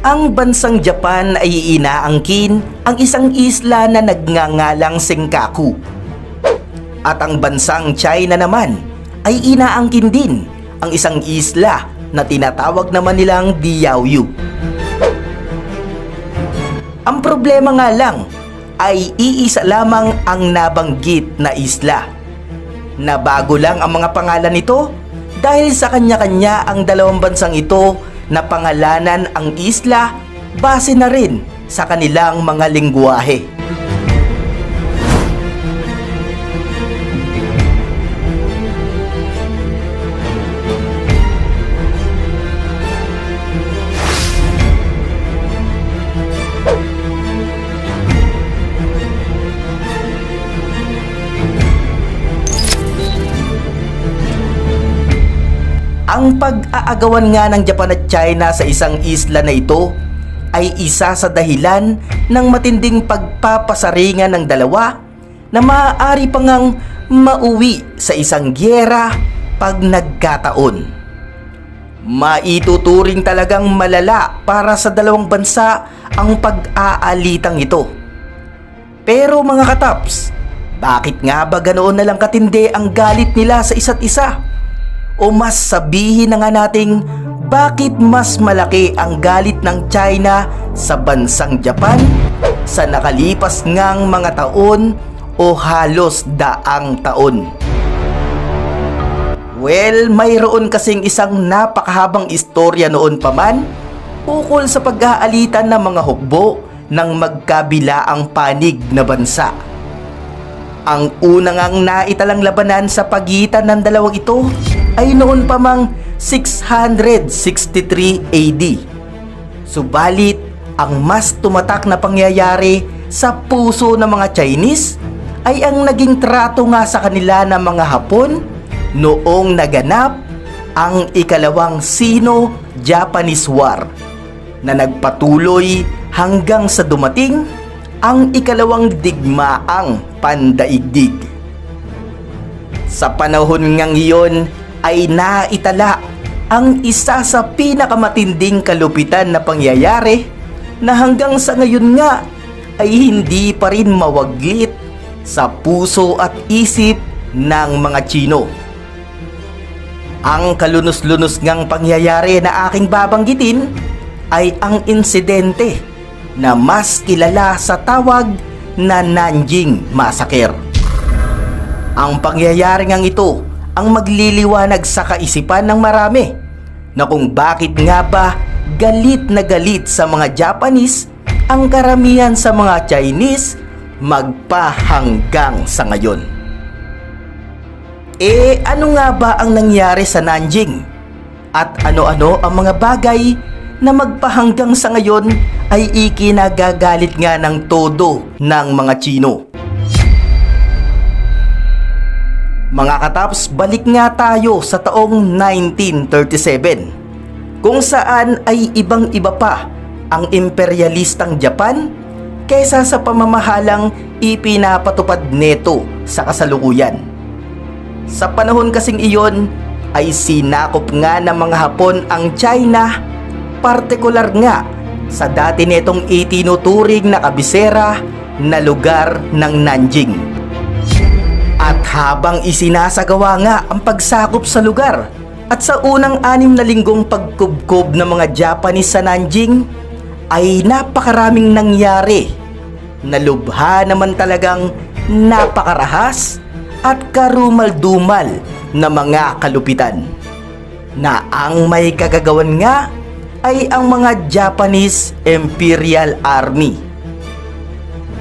Ang bansang Japan ay inaangkin ang isang isla na nagngangalang Senkaku. At ang bansang China naman ay inaangkin din ang isang isla na tinatawag naman nilang Diaoyu. Ang problema nga lang ay iisa lamang ang nabanggit na isla. Nabago lang ang mga pangalan nito dahil sa kanya-kanya ang dalawang bansang ito na pangalanan ang isla base na rin sa kanilang mga lingwahe. Ang pag-aagawan nga ng Japan at China sa isang isla na ito ay isa sa dahilan ng matinding pagpapasaringan ng dalawa na maaari pa mauwi sa isang gyera pag nagkataon. Maituturing talagang malala para sa dalawang bansa ang pag-aalitang ito. Pero mga kataps, bakit nga ba ganoon na lang katindi ang galit nila sa isa't isa? O mas sabihin na nga nating bakit mas malaki ang galit ng China sa bansang Japan sa nakalipas ngang mga taon o halos daang taon? Well, mayroon kasing isang napakahabang istorya noon pa man ukol sa pag-aalitan ng mga hukbo ng magkabilaang panig na bansa. Ang unang ang naitalang labanan sa pagitan ng dalawang ito ay noon pa mang 663 AD. Subalit, ang mas tumatak na pangyayari sa puso ng mga Chinese ay ang naging trato nga sa kanila ng mga Hapon noong naganap ang ikalawang Sino-Japanese War na nagpatuloy hanggang sa dumating ang ikalawang digmaang pandaigdig. Sa panahon ngang iyon ay naitala ang isa sa pinakamatinding kalupitan na pangyayari na hanggang sa ngayon nga ay hindi pa rin mawaglit sa puso at isip ng mga Chino. Ang kalunos-lunos ngang pangyayari na aking babanggitin ay ang insidente na mas kilala sa tawag na Nanjing Massacre. Ang pangyayari ngang ito ang magliliwanag sa kaisipan ng marami na kung bakit nga ba galit na galit sa mga Japanese ang karamihan sa mga Chinese magpahanggang sa ngayon. Eh ano nga ba ang nangyari sa Nanjing? At ano-ano ang mga bagay na magpahanggang sa ngayon ay ikinagagalit nga ng todo ng mga Chino? Mga kataps, balik nga tayo sa taong 1937 kung saan ay ibang-iba pa ang imperialistang Japan kaysa sa pamamahalang ipinapatupad neto sa kasalukuyan. Sa panahon kasing iyon ay sinakop nga ng mga Hapon ang China, partikular nga sa dati netong itinuturing na kabisera na lugar ng Nanjing. At habang isinasagawa nga ang pagsakop sa lugar at sa unang anim na linggong pagkubkob ng mga Japanese sa Nanjing ay napakaraming nangyari. Nalubha naman talagang napakarahas at karumal-dumal na mga kalupitan. Na ang may kagagawan nga ay ang mga Japanese Imperial Army.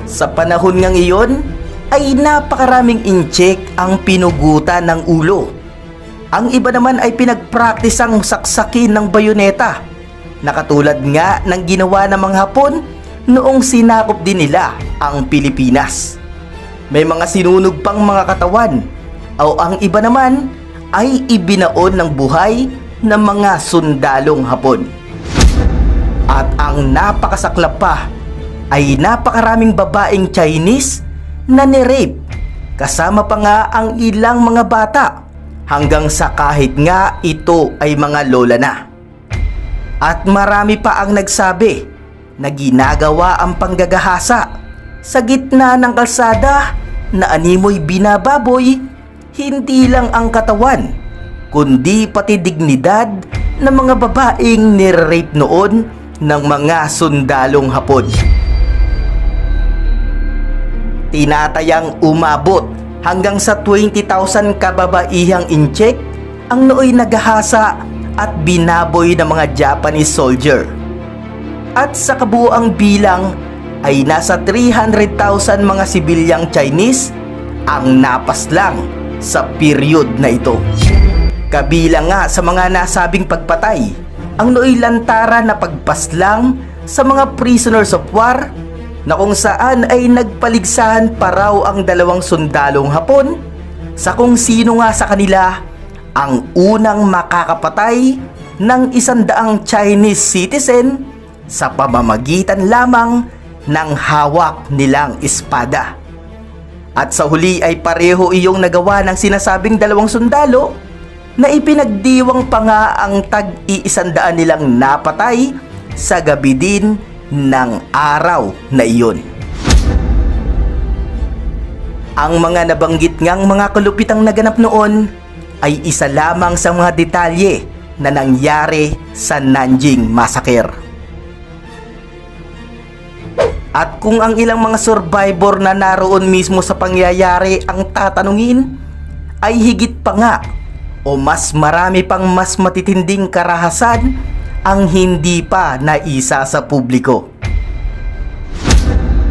Sa panahon ngang iyon, ay napakaraming incheck ang pinugutan ng ulo. Ang iba naman ay pinagpraktisang saksakin ng bayoneta na katulad nga ng ginawa ng mga Hapon noong sinakop din nila ang Pilipinas. May mga sinunog pang mga katawan o ang iba naman ay ibinaon ng buhay ng mga sundalong Hapon. At ang napakasaklap pa ay napakaraming babaeng Chinese na ni-rape kasama pa nga ang ilang mga bata hanggang sa kahit nga ito ay mga lola na. At marami pa ang nagsabi na ginagawa ang panggagahasa sa gitna ng kalsada na animoy binababoy hindi lang ang katawan kundi pati dignidad ng mga babaeng nire-rape noon ng mga sundalong Hapon. Tinatayang umabot hanggang sa 20,000 kababaihang incheck ang nooy naghahasa at binaboy ng mga Japanese soldier. At sa kabuuang bilang ay nasa 300,000 mga sibilyang Chinese ang napaslang sa period na ito. Kabilang nga sa mga nasabing pagpatay ang nooy lantara na pagpaslang sa mga prisoners of war na kung saan ay nagpaligsahan pa raw ang dalawang sundalong Hapon sa kung sino nga sa kanila ang unang makakapatay ng isandaang Chinese citizen sa pamamagitan lamang ng hawak nilang espada. At sa huli ay pareho iyong nagawa ng sinasabing dalawang sundalo na ipinagdiwang pa nga ang tag-iisandaan nilang napatay sa gabi din ng araw na iyon. Ang mga nabanggit ngang mga kalupitang naganap noon ay isa lamang sa mga detalye na nangyari sa Nanjing Massacre. At kung ang ilang mga survivor na naroon mismo sa pangyayari ang tatanungin, ay higit pa nga o mas marami pang mas matitinding karahasan ang hindi pa naisa sa publiko.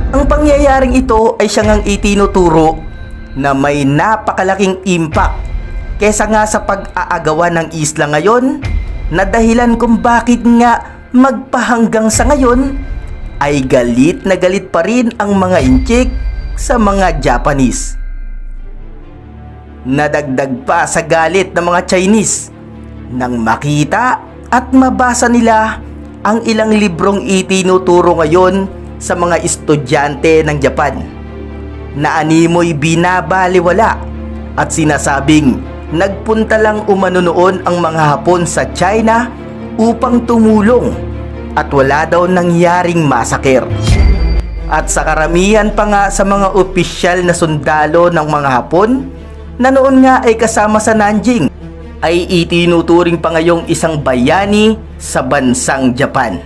Ang pangyayaring ito ay siya ngang itinuturo na may napakalaking impact kesa nga sa pag-aagawan ng isla ngayon na dahilan kung bakit nga magpahanggang sa ngayon ay galit na galit pa rin ang mga inchik sa mga Japanese. Nadagdag pa sa galit ng mga Chinese nang makita at mabasa nila ang ilang librong itinuturo ngayon sa mga estudyante ng Japan na animoy binabaliwala at sinasabing nagpunta lang umano noon ang mga Hapon sa China upang tumulong at wala daw nangyaring masaker. At sa karamihan pa nga sa mga opisyal na sundalo ng mga Hapon na noon nga ay kasama sa Nanjing ay itinuturing pa ngayong isang bayani sa bansang Japan.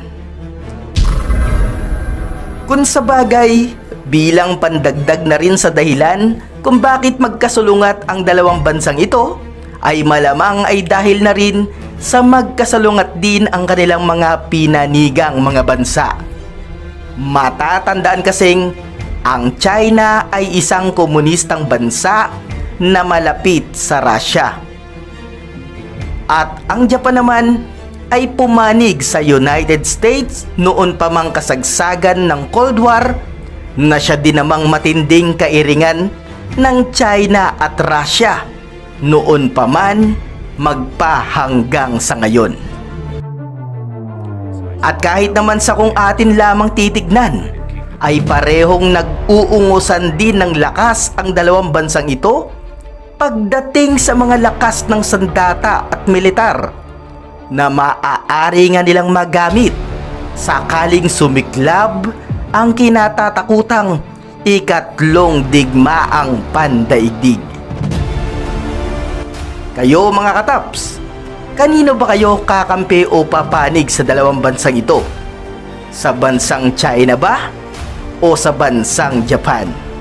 Kung sa bagay, bilang pandagdag na rin sa dahilan kung bakit magkasulungat ang dalawang bansang ito, ay malamang ay dahil na rin sa magkasalungat din ang kanilang mga pinanigang mga bansa. Matatandaan kasing ang China ay isang komunistang bansa na malapit sa Russia. At ang Japan naman ay pumanig sa United States noon pa mang kasagsagan ng Cold War na siya din namang matinding kairingan ng China at Russia noon pa man magpa hanggang sa ngayon. At kahit naman sa kung atin lamang titignan, ay parehong nag-uungusan din ng lakas ang dalawang bansang ito pagdating sa mga lakas ng sandata at militar na maaari nga nilang magamit sakaling sumiklab ang kinatatakutang ikatlong digmaang pandaigdig. Kayo mga kataps, kanino ba kayo kakampi o papanig sa dalawang bansang ito? Sa bansang China ba? O sa bansang Japan?